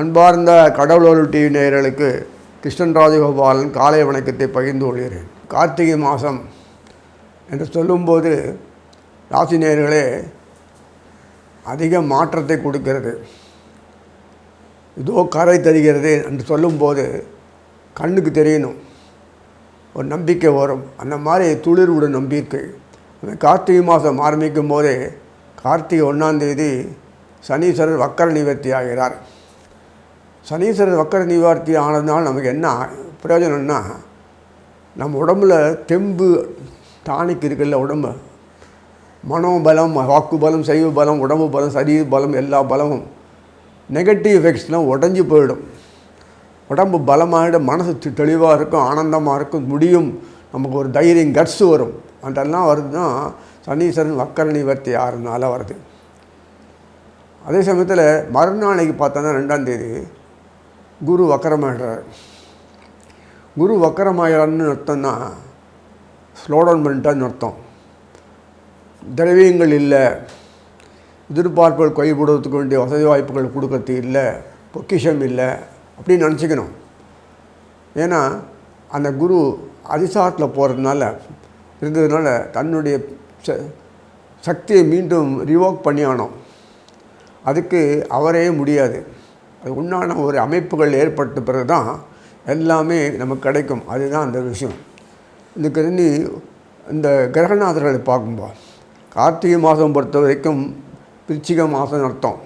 அன்பார்ந்த கடவுளோர் டிவி நேயர்களுக்கு கிருஷ்ணன் ராஜகோபாலன் காலை வணக்கத்தை பகிர்ந்து கொள்கிறேன். கார்த்திகை மாதம் என்று சொல்லும்போது ராசி நேயர்களே அதிக மாற்றத்தை கொடுக்கிறது. இதோ கரை தருகிறது என்று சொல்லும்போது கண்ணுக்கு தெரியணும். ஒரு நம்பிக்கை வரும். அந்த மாதிரி துளிர்வுடன் நம்பிக்கை. அந்த கார்த்திகை மாதம் ஆரம்பிக்கும் போதே கார்த்திகை ஒன்றாந்தேதி சனீஸ்வரர் வக்கர நிவர்த்தி ஆகிறார் சனீஸ்வரர் வக்கர நிவார்த்தி ஆனதுனால நமக்கு என்ன பிரயோஜனம்னா நம்ம உடம்புல தெம்பு டானிக் இருக்குல்ல உடம்பு. மனோபலம் வாக்கு பலம் சைவ பலம் உடம்பு பலம் சரீர பலம் எல்லா பலமும் நெகட்டிவ் எஃபெக்ட்ஸ்லாம் உடஞ்சி போயிடும். உடம்பு பலமாகிடும் மனசு தெளிவாக இருக்கும் ஆனந்தமாக இருக்கும் முடியும். நமக்கு ஒரு தைரியம் கட்ஸ் வரும். அதெல்லாம் வருதுன்னா சனீஸ்வரன் வக்கர நிவர்த்தி ஆறுனால வருது. அதே சமயத்தில் மறுநாளைக்கு பார்த்தோன்னா ரெண்டாம் தேதி குரு வக்கரமாயிடுறார். குரு வக்கரமாயிறான்னு அர்த்தம்னா ஸ்லோடவுன் பண்ணிட்டான்னு அர்த்தம். திரவியங்கள் இல்லை. எதிர்பார்ப்புகள் கைவிடுவதற்கு வேண்டிய வசதி வாய்ப்புகள் கொடுக்கறது இல்லை. பொக்கிஷம் இல்லை. அப்படின்னு நினச்சிக்கணும். ஏன்னா அந்த குரு அதிசாரத்தில் போகிறதுனால இருந்ததுனால தன்னுடைய ச- சக்தியை மீண்டும் ரிவோக் பண்ணி ஆனோம் அதுக்கு அவரே முடியாது. உண்டான ஒரு அமைப்புகள் ஏற்பட்ட பிறகு தான் எல்லாமே நமக்கு கிடைக்கும். அதுதான் அந்த விஷயம். இதுக்கு இருந்து இந்த கிரகநாதர்களை பார்க்கும்போது கார்த்திகை மாதம் பொறுத்த வரைக்கும் பிரிச்சிக மாதம் அர்த்தம்.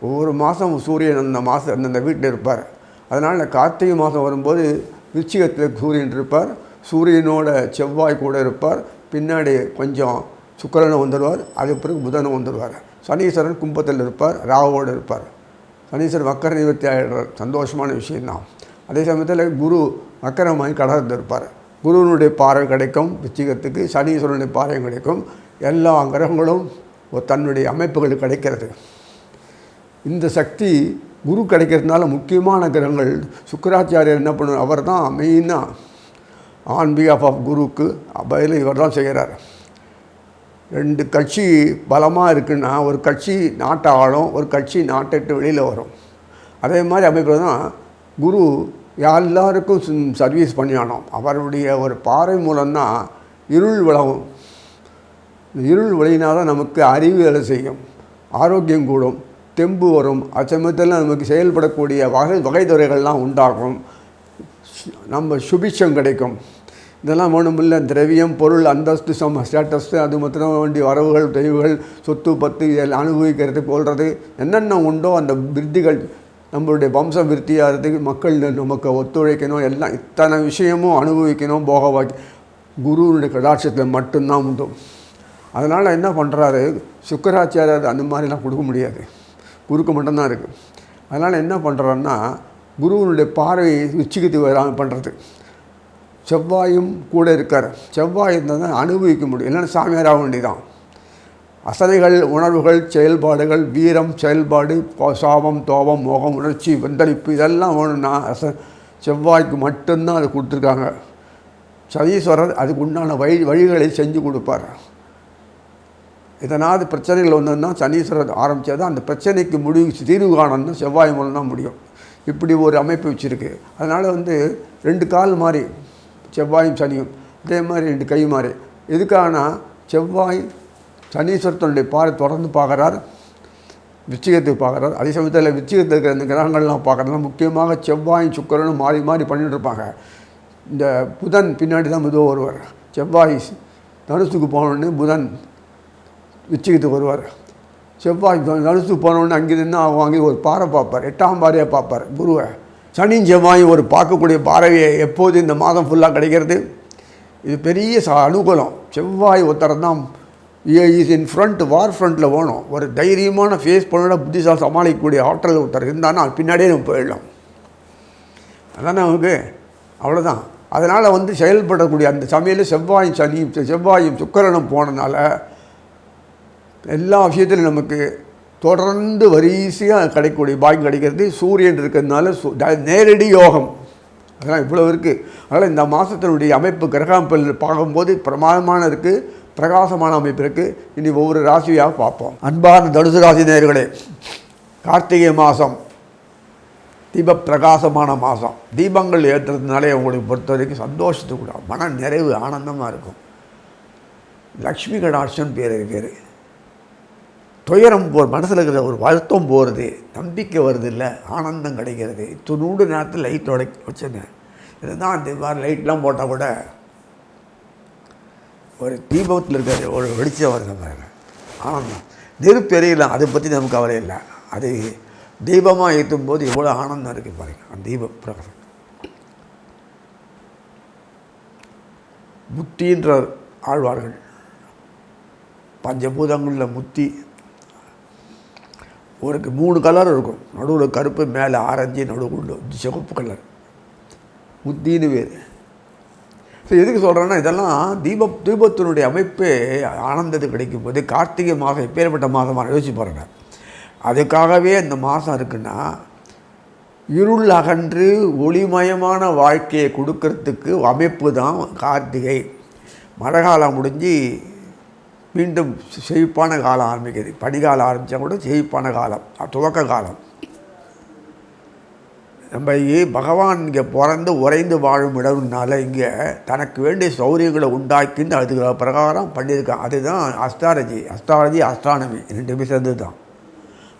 ஒவ்வொரு மாதம் சூரியன் அந்த மாதம் அந்தந்த வீட்டில் இருப்பார். அதனால் கார்த்திகை மாதம் வரும்போது விருச்சிகத்தில் சூரியன் இருப்பார். சூரியனோட செவ்வாய் கூட இருப்பார். பின்னாடி கொஞ்சம் சுக்கிரனும் வந்துடுவார். அது பிறகு புதனும் வந்துடுவார். சனீஸ்வரன் கும்பத்தில் இருப்பார். ராவோடு இருப்பார். சனீஸ்வரன் வக்கர நிவர்த்தி ஆகிடுறார் சந்தோஷமான விஷயந்தான். அதே சமயத்தில் குரு வக்கரமாகி கடந்து இருப்பார். குருவனுடைய பாறை கிடைக்கும் விச்சிகத்துக்கு சனீஸ்வரனுடைய பாறையும் கிடைக்கும். எல்லா கிரகங்களும் தன்னுடைய அமைப்புகள் கிடைக்கிறது. இந்த சக்தி குரு கிடைக்கிறதுனால முக்கியமான கிரகங்கள் சுக்கராச்சாரியர் என்ன பண்ணுவார் அவர் தான் மெயினாக ஆன் பிஹாஃப் ஆஃப் குருக்கு பதில் இவர் தான் செய்கிறார் ரெண்டு கட்சி பலமாக இருக்குன்னா ஒரு கட்சி நாட்டை ஆளும் ஒரு கட்சி நாட்டை விட்டு வெளியில் வரும். அதே மாதிரி அமைப்பில் தான் குரு எல்லாருக்கும் சர்வீஸ் பண்ணியானோம். அவருடைய ஒரு பாறை மூலம்தான் இருள் விளவும் இருள் விளையினா தான் நமக்கு அறிவு வேலை செய்யும். ஆரோக்கியம் கூடும் தெம்பு வரும். அச்சமயத்தில் நமக்கு செயல்படக்கூடிய வகை வகைத்துறைகள்லாம் உண்டாகும். நம்ம சுபிட்சம் கிடைக்கும். இதெல்லாம் வேணுமில்ல திரவியம் பொருள் அந்தஸ்து சம ஸ்டேட்டஸ்ஸு அது மாத்திரம் வேண்டிய வரவுகள் தெய்வுகள் சொத்து பத்து இதெல்லாம் அனுபவிக்கிறது போல்றது என்னென்ன உண்டோ அந்த விருத்திகள் நம்மளுடைய வம்சம் விருத்தியாகிறதுக்கு மக்கள் நமக்கு ஒத்துழைக்கணும். எல்லாம் இத்தனை விஷயமும் அனுபவிக்கணும். போகவாக்கி குருவினுடைய கடாட்சத்தில் மட்டும்தான் உண்டு. அதனால் என்ன பண்ணுறாரு சுக்கராச்சாரியர் அந்த மாதிரிலாம் கொடுக்க முடியாது. குருக்கு மட்டும்தான் இருக்குது அதனால் என்ன பண்ணுறாருன்னா குருவனுடைய பார்வையை உச்சிக்கு வராமல் பண்ணுறது செவ்வாயும் கூட இருக்கார். செவ்வாய் இருந்தால் தான் அனுபவிக்க முடியும். இல்லைன்னா சாமியார் ஆக அசனைகள் உணர்வுகள் செயல்பாடுகள் வீரம் செயல்பாடு சாபம் தோபம் மோகம் உணர்ச்சி வெந்தளிப்பு இதெல்லாம் வேணும்னா அச செவ்வாய்க்கு மட்டும்தான் அது கொடுத்துருக்காங்க. சனீஸ்வரர் அதுக்கு உண்டான வழி வழிகளை செஞ்சு கொடுப்பார். இதனால் பிரச்சனைகள் வந்ததுன்னா சனீஸ்வரர் ஆரம்பித்தா அந்த பிரச்சனைக்கு முடிவு தீர்வு காணணும்னா செவ்வாய் மூலம் தான் முடியும். இப்படி ஒரு அமைப்பு வச்சுருக்கு. அதனால் வந்து ரெண்டு கால் மாதிரி செவ்வாயும் சனியும். இதே மாதிரி ரெண்டு கை மாதிரி எதுக்காகனா செவ்வாய் சனீஸ்வரத்தனுடைய பாறை தொடர்ந்து பார்க்குறார். விச்சிகத்துக்கு பார்க்குறாரு. அதே சமயத்தில் விச்சிகத்தில் இருக்கிற இந்த கிரகங்கள்லாம் பார்க்குறதுலாம் முக்கியமாக செவ்வாயும் சுக்கரனும் மாறி மாறி பண்ணிட்டு இருப்பாங்க. இந்த புதன் பின்னாடி தான் மெதுவாக வருவார். செவ்வாய் தனுசுக்கு போனோடனே புதன் விச்சிகத்துக்கு வருவார். செவ்வாய் தனுசுக்கு போனோடனே அங்கே நின்று வாங்கி ஒரு பாறை பார்ப்பார். எட்டாம் பாறையாக பார்ப்பார் குருவை. சனியும் செவ்வாயும் ஒரு பார்க்கக்கூடிய பார்வையை எப்போது இந்த மாதம் ஃபுல்லாக கிடைக்கிறது? இது பெரிய ச அனுகூலம். செவ்வாய் ஒருத்தர் தான் இஸ் இன் ஃப்ரண்ட் வார் ஃப்ரண்ட்டில் போகணும். ஒரு தைரியமான ஃபேஸ் பண்ணோட புத்திசால் சமாளிக்கக்கூடிய ஆற்றல் ஒருத்தர் இருந்தான்னா பின்னாடியே நம்ம போயிடலாம். அதான் நமக்கு? அவ்வளோதான் அதனால் வந்து செயல்படக்கூடிய அந்த சமையல் செவ்வாயும் சனியும் செவ்வாயும் சுக்கரனும் போனதுனால எல்லா விஷயத்திலும் நமக்கு தொடர்ந்து வரிசையாக கிடைக்கக்கூடிய பாக்கியம் கிடைக்கிறது சூரியன் இருக்கிறதுனால சு- நேரடி யோகம். அதெல்லாம் இவ்வளோ இருக்குது அதனால் இந்த மாதத்தினுடைய அமைப்பு கிரக பார்க்கும்போது பிரமாதமான இருக்குது பிரகாசமான அமைப்பு இருக்குது இனி ஒவ்வொரு ராசியாக பார்ப்போம். அன்பான தனுசு ராசி நேர்களே கார்த்திகை மாதம் தீப பிரகாசமான மாதம் தீபங்கள் ஏற்றுறதுனாலே உங்களுக்கு பொறுத்த வரைக்கும் சந்தோஷத்து கூட மன நிறைவு ஆனந்தமாக இருக்கும். லக்ஷ்மி கடாட்சன் பேர் பேர் துயரம் போ மனசில் இருக்கிற ஒரு வருத்தம் போகிறது நம்பிக்கை வருது இல்லை ஆனந்தம் கிடைக்கிறது. துணூடு நேரத்தில் லைட் உடை வச்சுங்க இதுதான் அந்த மாதிரி லைட்லாம் போட்டால் கூட ஒரு தீபத்தில் இருக்கிற ஒரு வெளிச்சம் வருது பாருங்க. ஆனந்தம். நெருப்பு எரியலாம் அதை பற்றி நமக்கு கவலை இல்லை. அது தீபமாக ஏற்றும் போது எவ்வளோ ஆனந்தம் இருக்குது பாருங்கள் அந்த தீப பிரகாசம். முத்தின்ற ஆழ்வார்கள் பஞ்சபூதங்களில் முத்தி ஒருக்கு மூணு கலர் இருக்கும். நடுவில் கருப்பு மேலே ஆரஞ்சு நடுவுள்ள சிவப்பு கலர் முத்தின்னு பேர் ஸோ எதுக்கு சொல்கிறேன்னா இதெல்லாம் தீப தீபத்தினுடைய அமைப்பு ஆனந்தத்து கிடைக்கும் போது கார்த்திகை மாதம் எப்பேற்பட்ட மாதமாக யோசிச்சு பாருங்க. அதுக்காகவே இந்த மாதம் இருக்குன்னா இருள் அகன்று ஒளிமயமான வாழ்க்கையை கொடுக்கறதுக்கு அமைப்பு தான் கார்த்திகை. மழை காலம் முடிஞ்சு மீண்டும் செழிப்பான காலம் ஆரம்பிக்குது பனிகாலம் ஆரம்பித்தா கூட செழிப்பான காலம் துவக்க காலம். நம்ம பகவான் இங்கே பிறந்து உறைந்து வாழும் இடம்னால இங்கே தனக்கு வேண்டிய சௌரியங்களை உண்டாக்கின்னு அதுக்கு பிரகாரம் பண்ணியிருக்கான். அதுதான் அஸ்ட்ராலஜி அஸ்ட்ராலஜி அஸ்ட்ரானமி ரெண்டுமே சேர்ந்தது தான்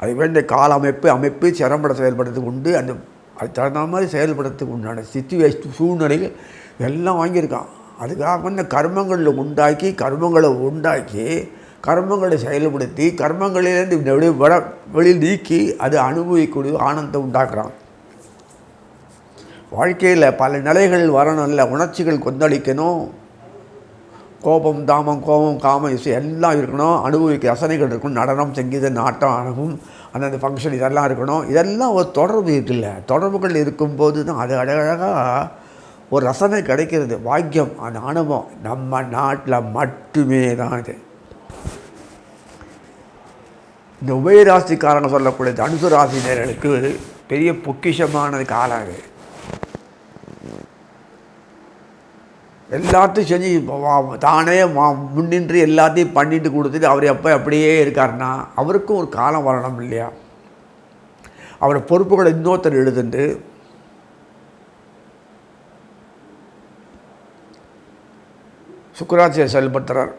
அது வேண்டிய கால அமைப்பு அமைப்பு சிரமப்பட செயல்படுறதுக்கு உண்டு. அந்த அதுக்கு தகுந்த மாதிரி செயல்படுறதுக்கு உண்டான சுச்சுவேஷன் சூழ்நிலைகள் எல்லாம் வாங்கியிருக்கான். அதுக்காக வந்து கர்மங்களில் உண்டாக்கி கர்மங்களை உண்டாக்கி கர்மங்களை செயல்படுத்தி கர்மங்களிலேருந்து வட வர வெளியில் நீக்கி அது அனுபவிக்கூடிய ஆனந்தம் உண்டாக்குறான். வாழ்க்கையில் பல நிலைகள் வரணும்ல உணர்ச்சிகள் கொந்தளிக்கணும். கோபம் தாமம் கோபம் காமம் இசை எல்லாம் இருக்கணும். அனுபவிக்க ரசனைகள் இருக்கணும். நடனம் சங்கீத நாட்டம் அனுபவம் அந்தந்த ஃபங்க்ஷன் இதெல்லாம் இருக்கணும். இதெல்லாம் ஒரு தொடர்பு இருக்குல்ல. தொடர்புகள் இருக்கும்போது தான் அது அழகழகாக ஒரு ரசனை கிடைக்கிறது. பாக்கியம் அந்த அனுபவம் நம்ம நாட்டில் மட்டுமே தான் இது. இந்த உபயராசிக்காரங்க சொல்லக்கூடிய தனுசு ராசினர்களுக்கு பெரிய பொக்கிஷமானது காலம் அது. எல்லாத்தையும் செஞ்சு வா- தானே முன்னின்று எல்லாத்தையும் பண்ணிட்டு கொடுத்துட்டு அவர் எப்போ அப்படியே இருக்காருன்னா அவருக்கும் ஒரு காலம் வரணும் இல்லையா? அவரோட பொறுப்புகளை இன்னொருத்தர் எழுதுண்டு சுக்கராச்சியர் செயல்படுத்துகிறார்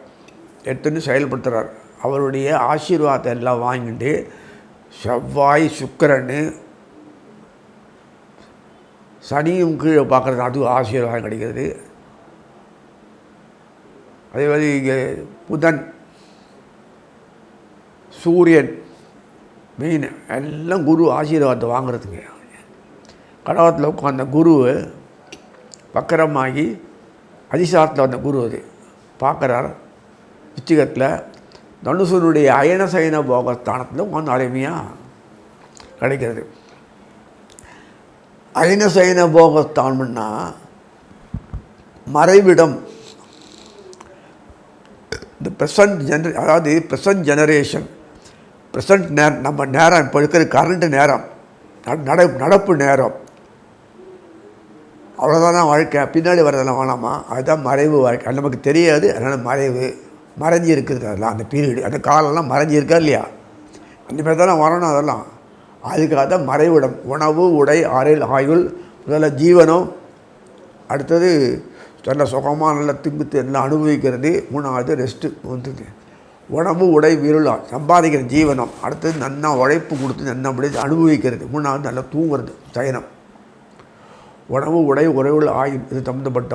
எடுத்துன்னு செயல்படுத்துகிறார் அவருடைய ஆசீர்வாதத்தை எல்லாம் வாங்கிட்டு செவ்வாய் சுக்கரன் சனியும் கீழே பார்க்குறது அதுவும் ஆசீர்வாதம் கிடைக்கிறது. அதே மாதிரி இங்கே புதன் சூரியன் மெயின் எல்லாம் குரு ஆசீர்வாதத்தை வாங்குறதுக்கு கடவத்தில் உட்காந்த குரு வக்கரமாகி அதிசாரத்தில் வந்த குரு அது பார்க்குறார் விச்சிகத்தில் தனுசனுடைய அயன சயன போகஸ்தானத்தில் உட்காந்து அருமையாக கிடைக்கிறது. அயன சயன போகஸ்தானம்னா மறைவிடம் இந்த ப்ரெசன்ட் ஜென்ரே அதாவது ப்ரெசன்ட் ஜெனரேஷன் ப்ரெசன்ட் நேரம் நம்ம நேரம் இப்போ இருக்கிற கரண்ட் நேரம் நட நடப்பு நேரம் அவ்வளோதானா வாழ்க்கை? பின்னாடி வரதெல்லாம் வேணாமா? அதுதான் மறைவு வாழ்க்கை. அது நமக்கு தெரியாது. அதனால் மறைவு மறைஞ்சி இருக்குது அதெல்லாம் அந்த பீரியடு அந்த காலம்லாம் மறைஞ்சி இருக்கா இல்லையா? அந்த மாதிரி தானே வரணும் அதெல்லாம். அதுக்காக தான் மறைவிடம். உணவு உடை ஆறில் ஆயுள் முதல்ல ஜீவனம் அடுத்தது நல்ல சுகமாக நல்ல திங்குத்து எல்லாம் அனுபவிக்கிறது. மூணாவது ரெஸ்ட்டு வந்து உணவு உடை விருளா சம்பாதிக்கிற ஜீவனம். அடுத்தது நன்னா உழைப்பு கொடுத்து நன்னா அப்படி அனுபவிக்கிறது. மூணாவது நல்லா தூங்குறது சயனம் உணவு உடை உறவுகள் ஆயும் இது சம்மந்தப்பட்ட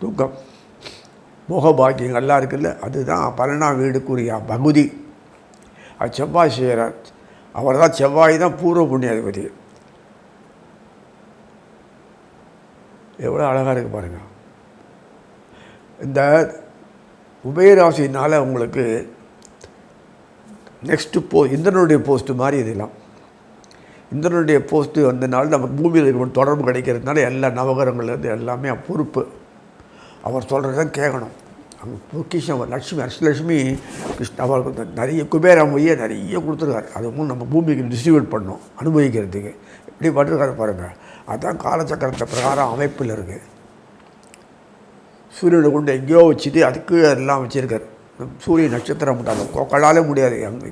தூக்கம் மோகபாக்கியம் எல்லாம் இருக்குல்ல அதுதான் பன்னெண்டாம் வீடுக்குரிய பகுதி. அது செவ்வாய் செய்கிறார். அவர் தான் செவ்வாய் தான் பூர்வ புண்ணியாதிபதி. எவ்வளோ அழகாக இருக்குது பாருங்கள் இந்த உபயராசினால் உங்களுக்கு நெக்ஸ்ட்டு போ இந்திரனுடைய போஸ்ட்டு மாதிரி இதெல்லாம். இந்திரனுடைய போஸ்ட்டு வந்தனால நமக்கு பூமியில் இருக்க தொடர்பு கிடைக்கிறதுனால எல்லா நவகரங்கள்லேருந்து எல்லாமே பொறுப்பு. அவர் சொல்கிறத கேட்கணும் அங்கே பொக்கிஷம் லட்சுமி அஷ்டலட்சுமி கிருஷ்ண அவருக்கு நிறைய குபேரம் மொழியை நிறைய கொடுத்துருக்காரு. அதுவும் நம்ம பூமிக்கு டிஸ்ட்ரிபியூட் பண்ணோம் அனுபவிக்கிறதுக்கு. இப்படி பண்ணிருக்காரு பாருங்கள் அதுதான் காலச்சக்கரத்தை பிரகாரம் அமைப்பில் இருக்குது சூரியனை கொண்டு எங்கேயோ வச்சுட்டு அதுக்கு எல்லாம் வச்சுருக்காரு. சூரிய நட்சத்திரம் முடியாது கொக்களாலே முடியாது. அங்கே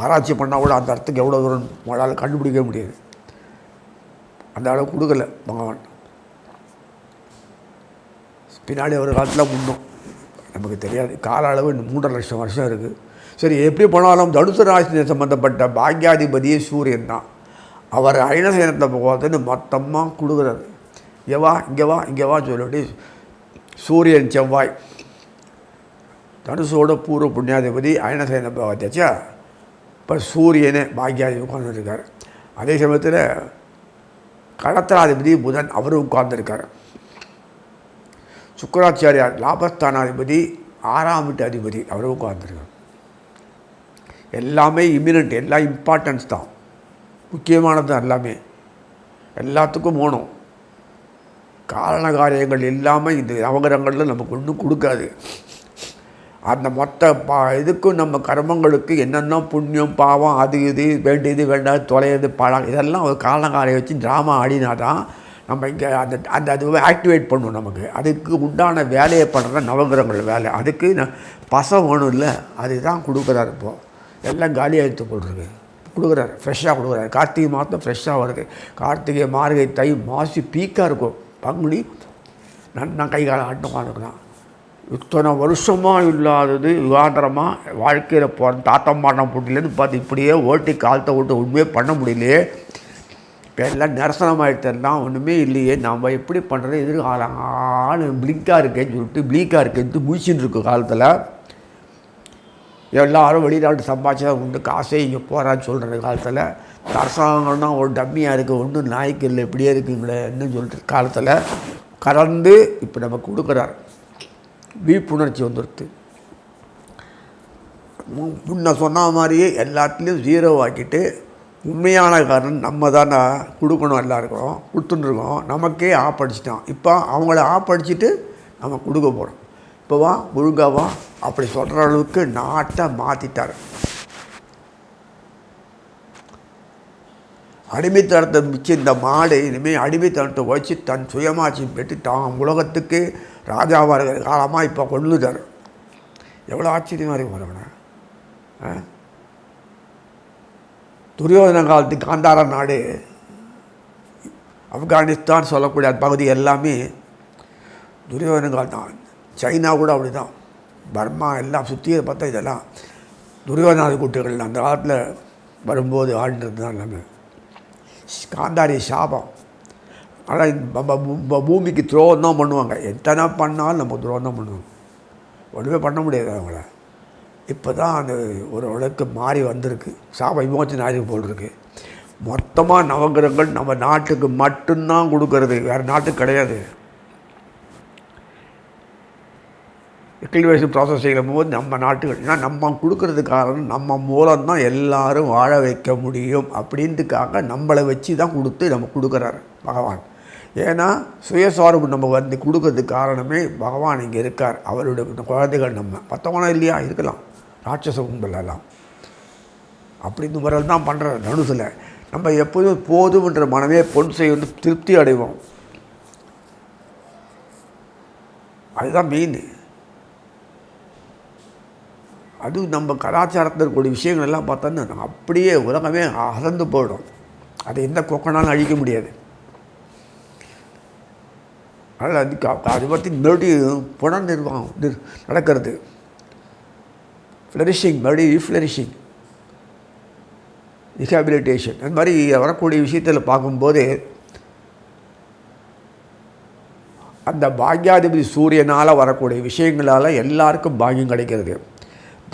ஆராய்ச்சி பண்ணால் கூட அந்த அர்த்தத்துக்கு எவ்வளோ தூரம் மழால் கண்டுபிடிக்கவே முடியாது. அந்த அளவு கொடுக்கல பகவான். பின்னாடி ஒரு காலத்தில் முன்னும். நமக்கு தெரியாது. கால அளவு இன்னும் மூன்றரை லட்சம் வருஷம் இருக்குது சரி எப்படி போனாலும் தனுசு ராசினை சம்மந்தப்பட்ட பாக்யாதிபதியே சூரியன் தான். அவர் அயனசேனத்தை போகிறதுன்னு மொத்தமாக கொடுக்குறாரு இங்கே வா இங்கே வா இங்கே வா சொல்லிட்டு சூரியன் செவ்வாய். தனுசோட பூர்வ புண்ணியாதிபதி அயனசேன பகவத்தாச்சா இப்போ சூரியனே பாக்யாதி உட்கார்ந்துருக்கார். அதே சமயத்தில் கடத்தலாதிபதி புதன் அவரும் உட்கார்ந்துருக்கார். சுக்கராச்சாரியார் லாபஸ்தானாதிபதி ஆறாம் வீட்டு அதிபதி அவரும் உட்கார்ந்துருக்கார். எல்லாமே இம்மினண்ட் எல்லாம் இம்பார்ட்டன்ஸ் தான். முக்கியமானது தான் எல்லாமே. எல்லாத்துக்கும் போகணும். காரண காரியங்கள் இல்லாமல் இந்த நவகிரகங்களில் நமக்கு ஒன்றும் கொடுக்காது. அந்த மொத்த பா இதுக்கும் நம்ம கர்மங்களுக்கு என்னென்ன புண்ணியம் பாவம் அது இது வேண்டியது வேண்டாது தொலையது பழம் இதெல்லாம் ஒரு காலங்காலையை வச்சு ட்ராமா ஆடினா தான் நம்ம இங்கே அந்த அந்த அது ஆக்டிவேட் பண்ணும் நமக்கு. அதுக்கு உண்டான வேலையை பண்ணுற நவகிரகங்கள் வேலை. அதுக்கு நான் பசம் வேணும் இல்லை அதுதான் கொடுக்குறாரு இப்போது எல்லாம் காலியாக எடுத்து போட்டுருக்கு. கொடுக்குறாரு ஃப்ரெஷ்ஷாக கொடுக்குறாரு. கார்த்திகை மாதம் ஃப்ரெஷ்ஷாக வருது. கார்த்திகை மார்கை தை மாசி பீக்காக இருக்கும். பங்குனி நான் கை காலம் ஆட்டமாக இருக்கலாம் இத்தனை வருஷமாக இல்லாதது விவாதரமாக வாழ்க்கையில் போகிற தாத்தம் பாட்டம் போட்டிலேருந்து பார்த்து இப்படியே ஓட்டி காலத்தை விட்டு ஒன்றுமே பண்ண முடியலையே. இப்போ எல்லாம் நிரசனமாயிட்டெல்லாம் ஒன்றுமே இல்லையே. நம்ம எப்படி பண்ணுறது எதிர்காலம் ஆள் பிளிங்காக இருக்கேன்னு சொல்லிட்டு ப்ளீக்காக இருக்கேன்ட்டு முடிச்சுட்டு இருக்கு காலத்தில். எல்லாரும் வெளிநாட்டு சம்பாதிச்சா உண்டு காசே இங்கே போகிறான்னு சொல்கிற காலத்தில். அரசாங்கம்னா ஒரு டம்மியாக இருக்குது ஒன்றும் நாய்க்கு இல்லை இப்படியே இருக்குங்களே சொல்லிட்டு காலத்தில் கலந்து இப்போ நமக்கு கொடுக்குறாரு. விழிப்புணர்ச்சி வந்துடுது முன்ன சொன்ன மாதிரியே எல்லாத்துலேயும் ஜீரோ ஆக்கிட்டு உண்மையான காரணம் நம்ம தானே கொடுக்கணும் எல்லாருக்கும் கொடுத்துட்டுருக்கோம். நமக்கே ஆப் அடிச்சிட்டான். இப்போ அவங்கள ஆப் அடிச்சிட்டு நம்ம கொடுக்க போகிறோம் இப்போவா ஒழுங்காவா அப்படி சொல்கிற அளவுக்கு நாட்டை மாற்றிட்டார் அடிமைத்தனத்தை மிச்சம் இந்த மாடு இனிமேல் அடிமைத்தனத்தை உழைச்சி தன் சுயமாட்சி பெற்று தான் உலகத்துக்கு ராஜாவாக இருக்கிற காலமாக இப்போ கொண்டுட்டார் எவ்வளோ ஆச்சரியமாக இருக்கும் பாருங்கண்ணா துரியோதன காலத்து காந்தார நாடு. ஆப்கானிஸ்தான் சொல்லக்கூடிய அந்த பகுதி எல்லாமே துரியோதன காலம் தான். சைனா கூட அப்படி தான் பர்மா எல்லாம் சுற்றி பார்த்தா இதெல்லாம் துரியோதனாதி கூட்டுகள் அந்த காலத்தில் வரும்போது ஆழ்ந்தது தான் எல்லாமே. காந்தாரி சாபம். ஆனால் நம்ம பூமிக்கு துரோகம் தான் பண்ணுவாங்க. எத்தனை பண்ணாலும் நம்ம துரோகம் தான் பண்ணுவோம். ஒன்றுமே பண்ண முடியாது அவங்கள. இப்போ தான் அந்த ஒரு உலக்கு மாறி வந்திருக்கு. சாப விமோச்சனை ஆய்வு போல் இருக்கு மொத்தமாக நவகிரகங்கள் நம்ம நாட்டுக்கு மட்டும்தான் கொடுக்கறது. வேறு நாட்டுக்கு கிடையாது. எக்லிவேஷன் ப்ராசஸ் செய்யும் போது நம்ம நாட்டுகள் நம்ம கொடுக்கறது காரணம் நம்ம மூலம்தான் எல்லாரும் வாழ வைக்க முடியும் அப்படின்ட்டுக்காக நம்மளை வச்சு தான் கொடுத்து நம்ம கொடுக்குறாரு பகவான். ஏன்னா சுயசார்பு நம்ம வந்து கொடுக்கறதுக்கு காரணமே பகவான் இங்கே இருக்கார். அவருடைய குழந்தைகள் நம்ம. மற்றவனா இல்லையா? இருக்கலாம். ராட்சச கும்பல் அப்படின்னு அப்படி இந்த முறையில் தான் பண்ணுற நடுசில் நம்ம எப்போதும் போதும்ன்ற மனமே பொன் செய்ய வந்து திருப்தி அடைவோம். அதுதான் மெயின் அது நம்ம கலாச்சாரத்தில் இருக்கக்கூடிய விஷயங்கள் எல்லாம் பார்த்தோன்னா அப்படியே உலகமே அசந்து போயிடும். அதை எந்த கொக்கனாலும் அழிக்க முடியாது. அதனால் அது அதை பற்றி மறுபடியும் புனர் நிர்வாகம் நடக்கிறது. ஃப்ளரிஷிங் மறுபடியும் ரீஃப்ளரிஷிங் ரிஹாபிலிட்டேஷன் அந்த மாதிரி வரக்கூடிய விஷயத்தில் பார்க்கும்போது அந்த பாக்யாதிபதி சூரியனால் வரக்கூடிய விஷயங்களால் எல்லாருக்கும் பாக்கியம் கிடைக்கிறது.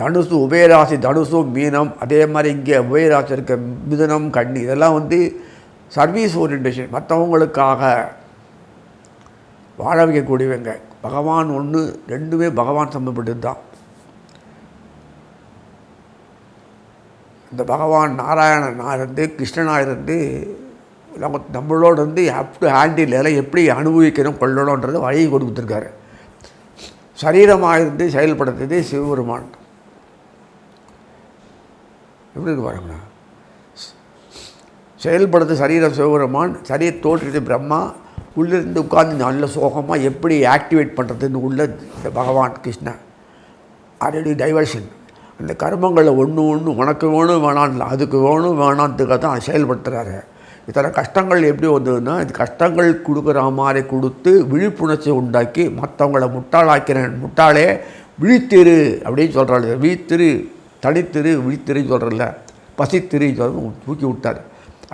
தனுசு உபயராசி தனுசு மீனம் அதே மாதிரி இங்கே உபயராசி இருக்க மிதுனம் கண்ணி இதெல்லாம் வந்து சர்வீஸ் ஓரியன்டேஷன் மற்றவங்களுக்காக வாழ வைக்கக்கூடியவங்க. பகவான் ஒன்று ரெண்டுமே பகவான் சம்மந்தப்பட்டது தான் இந்த பகவான் நாராயணனாக இருந்து கிருஷ்ணனாக இருந்து நம்ம நம்மளோட இருந்து ஹேப் டு ஹேண்டில் எல்லாம் எப்படி அனுபவிக்கணும் கொள்ளணுன்றது வழியை கொடுத்துருக்காரு. சரீரமாக இருந்து செயல்படுத்துது சிவபெருமான். எப்படி இருக்கு பாருங்கண்ணா? செயல்படுத்த சரீரம் சிவபெருமான் சரீர தோற்றுறது பிரம்மா உள்ளிருந்து உட்கார்ந்து நல்ல சோகமாக எப்படி ஆக்டிவேட் பண்ணுறதுன்னு உள்ள பகவான் கிருஷ்ணன் ஆல்ரெடி டைவர்ஷன் அந்த கர்மங்களை ஒன்று ஒன்று உனக்கு வேணும் வேணான் அதுக்கு வேணும் வேணான்றதுக்காக தான் செயல்படுத்துகிறாரு இத்தனை கஷ்டங்கள் எப்படி வந்ததுன்னா இது கஷ்டங்கள் கொடுக்குற மாதிரி கொடுத்து விழிப்புணர்ச்சி உண்டாக்கி மற்றவங்கள முட்டாளாக்கிறேன் முட்டாளே விழித்திரு அப்படின்னு சொல்கிறாரு விழித்திரு. தனித்திரு விழித்திரை சொல்கிறல பசித்திரை சொல்ல தூக்கி விட்டார்.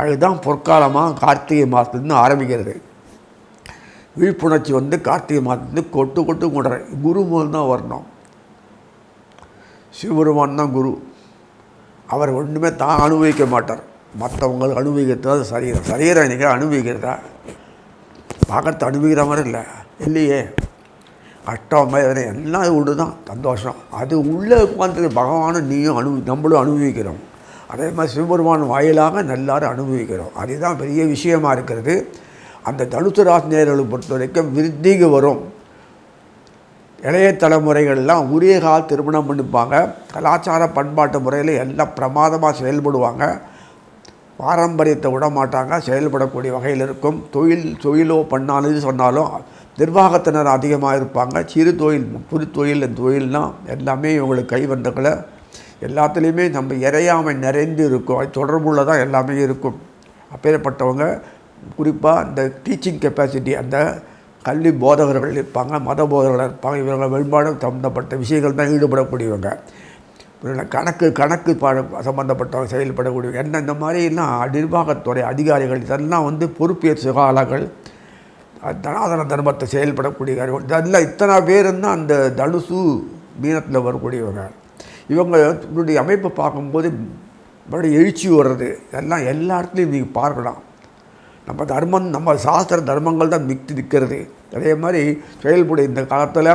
அதுதான் பொற்காலமாக கார்த்திகை மாதத்துலேருந்து ஆரம்பிக்கிறது. விழிப்புணர்ச்சி வந்து கார்த்திகை மாதத்துலேருந்து கொட்டு கொட்டு கொண்டுற குரு மூலம் தான் வரணும். சிவபெருமான் தான் குரு. அவர் ஒன்றுமே தான் அனுபவிக்க மாட்டார். மற்றவங்களுக்கு அனுபவிக்கிறது தான் சரீரம். சரீரம் இன்றைக்கி அனுபவிக்கிறதா? பார்க்கறது அனுபவிக்கிற மாதிரி இல்லை. இல்லையே. கஷ்டம் எல்லாம் உண்டு தான் சந்தோஷம். அது உள்ளே உட்காந்து பகவானும் நீயும் அனு நம்மளும் அனுபவிக்கிறோம். அதே மாதிரி சிவபெருமான் வாயிலாக நல்லாரும் அனுபவிக்கிறோம். அதுதான் பெரிய விஷயமா இருக்கிறது. அந்த தனுசு ராசினியர்களை பொறுத்த வரைக்கும் விருத்திக்கு வரும். இளைய தலைமுறைகள்லாம் உரிய கால திருமணம் பண்ணிப்பாங்க. கலாச்சார பண்பாட்டு முறையில் எல்லாம் பிரமாதமாக செயல்படுவாங்க. பாரம்பரியத்தை விட மாட்டாங்க செயல்படக்கூடிய வகையில் இருக்கும். தொழில் தொழிலோ பண்ணாலும் சொன்னாலும் நிர்வாகத்தினர் அதிகமாக இருப்பாங்க. சிறு தொழில் புது தொழில் தொழில்னால் எல்லாமே இவங்களுக்கு கை வந்தங்களை எல்லாத்துலேயுமே நம்ம இறையாமை நிறைந்து இருக்கும். அது தொடர்புள்ள தான் எல்லாமே இருக்கும். அப்பேற்பட்டவங்க குறிப்பாக இந்த டீச்சிங் கெப்பாசிட்டி அந்த கல்வி போதகர்கள் இருப்பாங்க மத போதகர்கள் இருப்பாங்க. இவங்க வெளிப்பாடு சம்மந்தப்பட்ட விஷயங்கள் தான் ஈடுபடக்கூடியவங்க கணக்கு கணக்கு பாட சம்மந்தப்பட்டவங்க செயல்படக்கூடியவங்க. என்ன இந்த மாதிரிலாம் நிர்வாகத்துறை அதிகாரிகள் இதெல்லாம் வந்து பொறுப்பேற்று காலங்கள். தனாதன தர்மத்தை செயல்படக்கூடிய இதெல்லாம் இத்தனை பேர் தான் அந்த தனுசு மீனத்தில் வரக்கூடியவங்க இவங்க இவங்களுடைய அமைப்பை பார்க்கும்போது மறுபடியும் எழுச்சி வர்றது. எல்லாம் எல்லா இடத்துலையும் நீங்கள் பார்க்கலாம். நம்ம தர்மம் நம்ம சாஸ்திர தர்மங்கள் தான் மிக்தி நிற்கிறது அதே மாதிரி செயல்படும் இந்த காலத்தில்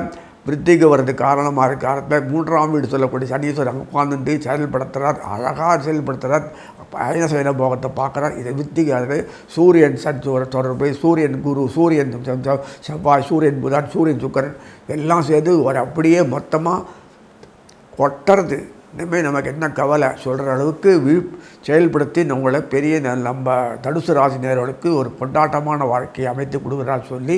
விருத்திக்கு வர்றது காரணமாக இருக்க காலத்தில் மூன்றாம் வீடு சொல்லக்கூடிய சனீஸ்வரர் அங்கே உட்காந்துட்டு செயல்படுத்துகிறார் அழகாக செயல்படுத்துகிறார் அயன போகத்தை பார்க்குறார். இதை வித்திக்காது சூரியன் சன் தொடர்பு. சூரியன் குரு சூரியன் செவ்வாய் சூரியன் புதன் சூரியன் சுக்கரன் எல்லாம் சேர்ந்து ஒரு அப்படியே மொத்தமாக கொட்டுறது. இனிமேல் நமக்கு என்ன கவலை சொல்கிற அளவுக்கு வி செயல்படுத்தி நம்மளை பெரிய நம்ம தனுசு ராசினியர்களுக்கு ஒரு கொண்டாட்டமான வாழ்க்கையை அமைத்து கொடுக்குறான்னு சொல்லி